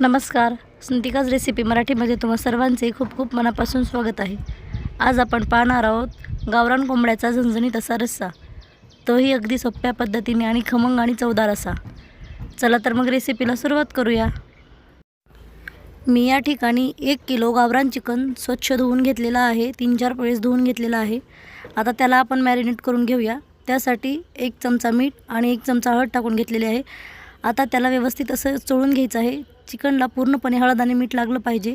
नमस्कार स्नतिकाज रेसिपी मराठीमध्ये तुम्हा सर्वांचे खूप खूप मनापासून स्वागत आहे. आज आपण पाहणार आहोत गावरान कोंबड्याचा झणझणीत असा रस्सा. तोही अगदी सोप्या पद्धतीने आणि खमंग आणि चवदार असा. चला तर मग रेसिपीला सुरुवात करूया. मी या ठिकाणी एक किलो गावरान चिकन स्वच्छ धुवून घेतलेलं आहे तीन चार वेळेस धुवून घेतलेलं आहे. आता त्याला आपण मॅरिनेट करून घेऊया. त्यासाठी एक चमचा मीठ आणि एक चमचा हळद टाकून घेतलेले आहे. आता त्याला व्यवस्थित असं चोळून घ्यायचं आहे. चिकनला पूर्णपणे हळद आणि मीठ लागलं पाहिजे.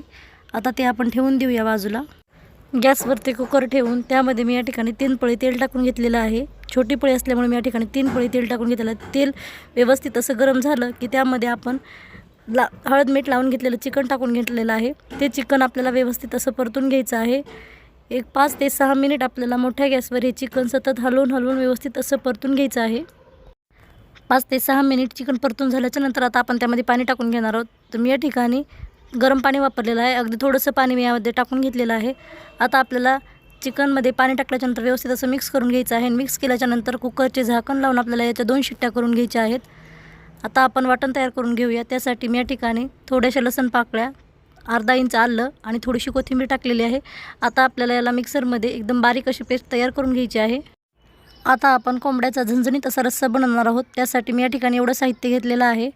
आता ते आपण ठेवून देऊया बाजूला. गॅसवरती कुकर ठेवून त्यामध्ये मी या ठिकाणी तीन पळी तेल टाकून घेतलेलं आहे. छोटी पळी असल्यामुळे मी या ठिकाणी तीन पळी तेल टाकून घेतलेलं आहे. तेल व्यवस्थित असं गरम झालं की त्यामध्ये आपण ला हळद मीठ लावून घेतलेलं चिकन टाकून घेतलेलं आहे. ते चिकन आपल्याला व्यवस्थित असं परतून घ्यायचं आहे. एक पाच ते सहा मिनिट आपल्याला मोठ्या गॅसवर हे चिकन सतत हलवून हलवून व्यवस्थित असं परतून घ्यायचं आहे. पाच ते सहा मिनिट चिकन परतून झाल्याच्यानंतर आता आपण त्यामध्ये पाणी टाकून घेणार आहोत. तर मी या ठिकाणी गरम पाणी वापरलेलं आहे. अगदी थोडंसं पाणी मी यामध्ये टाकून घेतलेलं आहे. आता आपल्याला चिकनमध्ये पाणी टाकल्याच्यानंतर व्यवस्थित असं मिक्स करून घ्यायचं आहे. मिक्स केल्याच्यानंतर कुकरचे झाकण लावून आपल्याला याच्या दोन शिट्ट्या करून घ्यायच्या आहेत. आता आपण वाटण तयार करून घेऊया. त्यासाठी मी या ठिकाणी थोड्याशा लसण पाकळ्या अर्धा इंच आलं आणि थोडीशी कोथिंबीर टाकलेली आहे. आता आपल्याला याला मिक्सरमध्ये एकदम बारीक अशी पेस्ट तयार करून घ्यायची आहे. आता आपण कोंबड्याचा झणझणीत असा रस्सा बनवणार आहोत. त्यासाठी मी या ठिकाणी एवढं साहित्य घेतलेलं आहे.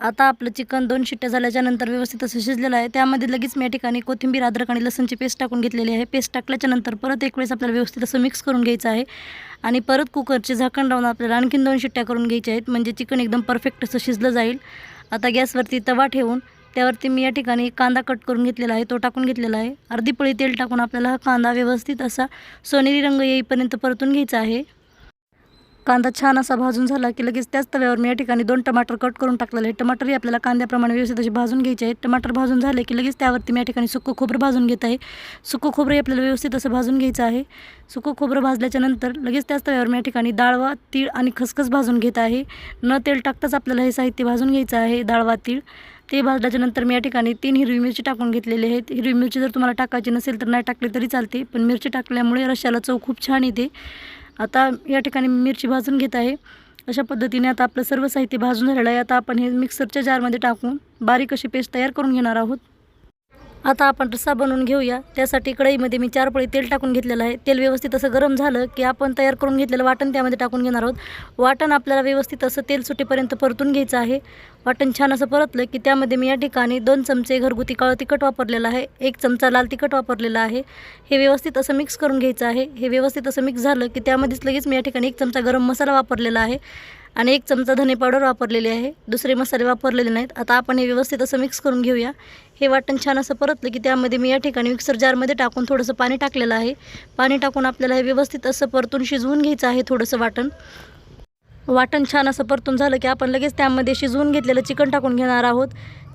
आता आपलं चिकन दोन शिट्ट्या झाल्याच्यानंतर व्यवस्थित असं शिजलेलं आहे. त्यामध्ये लगेच मी या ठिकाणी कोथिंबीर अद्रक आणि लसणची पेस्ट टाकून घेतलेली आहे. पेस्ट टाकल्याच्यानंतर परत एक वेळेस आपल्याला व्यवस्थित असं मिक्स करून घ्यायचं आहे. आणि परत कुकरचे झाकण लावून आपल्याला आणखीन दोन शिट्ट्या करून घ्यायच्या आहेत. म्हणजे चिकन एकदम परफेक्ट असं शिजलं जाईल. आता गॅसवरती तवा ठेवून त्यावरती मी या ठिकाणी कांदा कट करून घेतलेला आहे तो टाकून घेतलेला आहे. अर्धी पळी तेल टाकून आपल्याला हा कांदा व्यवस्थित असा सोनेरी रंग येईपर्यंत परतून घ्यायचा आहे. कांदा छान असा भाजून झाला की लगेच त्याच तव्यावर मी या ठिकाणी दोन टमाटर कट करून टाकलेले आहे टमाटरही आपल्याला कांद्याप्रमाणे व्यवस्थित असे भाजून घ्यायचे आहेत. टमाटर भाजून झाले की लगेच त्यावरती मी या ठिकाणी सुकं खोबरं भाजून घेत आहे. सुकं खोबरंही आपल्याला व्यवस्थित असं भाजून घ्यायचं आहे. सुकं खोबरं भाजल्याच्या नंतर लगेच त्याच तव्यावर मी या ठिकाणी डाळवा तीळ आणि खसखस भाजून घेत आहे. न तेल टाकताच आपल्याला हे साहित्य भाजून घ्यायचं आहे डाळवा तीळ. ते भाजल्याच्यानंतर मी या ठिकाणी तीन हिरवी मिरची टाकून घेतलेली आहेत. हिरवी मिरची जर तुम्हाला टाकायची नसेल तर नाही टाकली तरी चालते पण मिरची टाकल्यामुळे रश्याला चव खूप छान येते. आता या ठिकाणी मिरची भाजून घेत आहे. अशा पद्धतीने आता आपलं सर्व साहित्य भाजून झालेलं आहे. आता आपण हे मिक्सरच्या जारमध्ये टाकून बारीक अशी पेस्ट तयार करून घेणार आहोत. आता आपण रस्सा बनवून घेऊया. त्यासाठी कढईमध्ये मी चार पळी तेल टाकून घेतलेलं आहे. तेल व्यवस्थित असं गरम झालं की आपण तयार करून घेतलेलं वाटण त्यामध्ये टाकून घेणार आहोत. वाटण आपल्याला व्यवस्थित असं तेल सुटेपर्यंत परतून घ्यायचं आहे. वाटण छान असं परतलं की त्यामध्ये मी या ठिकाणी दोन चमचे घरगुती काळं तिखट वापरलेलं आहे. एक चमचा लाल तिखट वापरलेला आहे. हे व्यवस्थित असं मिक्स करून घ्यायचं आहे. हे व्यवस्थित असं मिक्स झालं की त्यामध्येच लगेच मी या ठिकाणी एक चमचा गरम मसाला वापरलेला आहे. आणि एक चमचा धने पावडर वापरलेली आहे. दुसरे मसाले वापरलेले नाहीत. आता आपण हे व्यवस्थित असं मिक्स करून घेऊया. हे वाटण छान असं परतलं की त्यामध्ये मी या ठिकाणी मिक्सर जारमध्ये टाकून थोडंसं पाणी टाकलेलं आहे. पाणी टाकून आपल्याला हे व्यवस्थित असं परतून शिजवून घ्यायचं आहे थोडंसं वाटण. वाटण छान असं परतून झालं की आपण लगेच त्यामध्ये शिजवून घेतलेलं चिकन टाकून घेणार आहोत.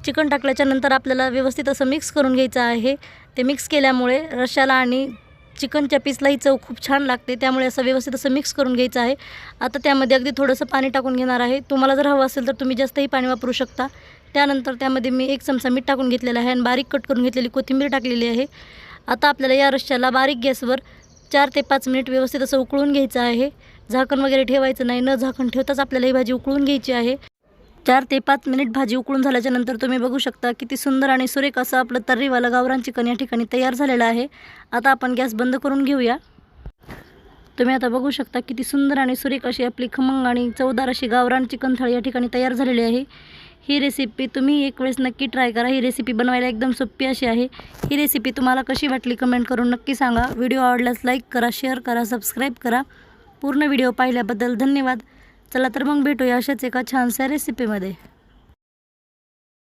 चिकन टाकल्याच्या नंतर आपल्याला व्यवस्थित असं मिक्स करून घ्यायचं आहे. ते मिक्स केल्यामुळे रशाला आणि चिकनच्या पीसलाही चव खूप छान लागते. त्यामुळे असं व्यवस्थित असं मिक्स करून घ्यायचं आहे. आता त्यामध्ये अगदी थोडंसं पाणी टाकून घेणार आहे. तुम्हाला जर हवं असेल तर तुम्ही जास्तही पाणी वापरू शकता. त्यानंतर त्यामध्ये मी एक चमचा मीठ टाकून घेतलेलं आहे आणि बारीक कट करून घेतलेली कोथिंबीर टाकलेली आहे. आता आपल्याला या रश्श्याला बारीक गॅसवर चार ते पाच मिनिट व्यवस्थित असं उकळून घ्यायचं आहे. झाकण वगैरे ठेवायचं नाही. न झाकण ठेवताच आपल्याला ही भाजी उकळून घ्यायची आहे. चार ते पाच मिनिट भाजी उकळून झाल्याच्यानंतर तुम्ही बघू शकता किती सुंदर आणि सुरेख असं आपलं तर्रीवाला गावरान चिकन या ठिकाणी तयार झालेलं आहे. आता आपण गॅस बंद करून घेऊया. तुम्ही आता बघू शकता किती सुंदर आणि सुरेख अशी आपली खमंग आणि चवदार अशी गावरान चिकन थाळी या ठिकाणी तयार झालेली आहे. ही रेसिपी तुम्ही एक वेळेस नक्की ट्राय करा. ही रेसिपी बनवायला एकदम सोपी अशी आहे. ही रेसिपी तुम्हाला कशी वाटली कमेंट करून नक्की सांगा. व्हिडिओ आवडल्यास लाईक करा शेअर करा सबस्क्राईब करा. पूर्ण व्हिडिओ पाहिल्याबद्दल धन्यवाद. चला तर मग भेटूया अशाच एका छानशा रेसिपीमध्ये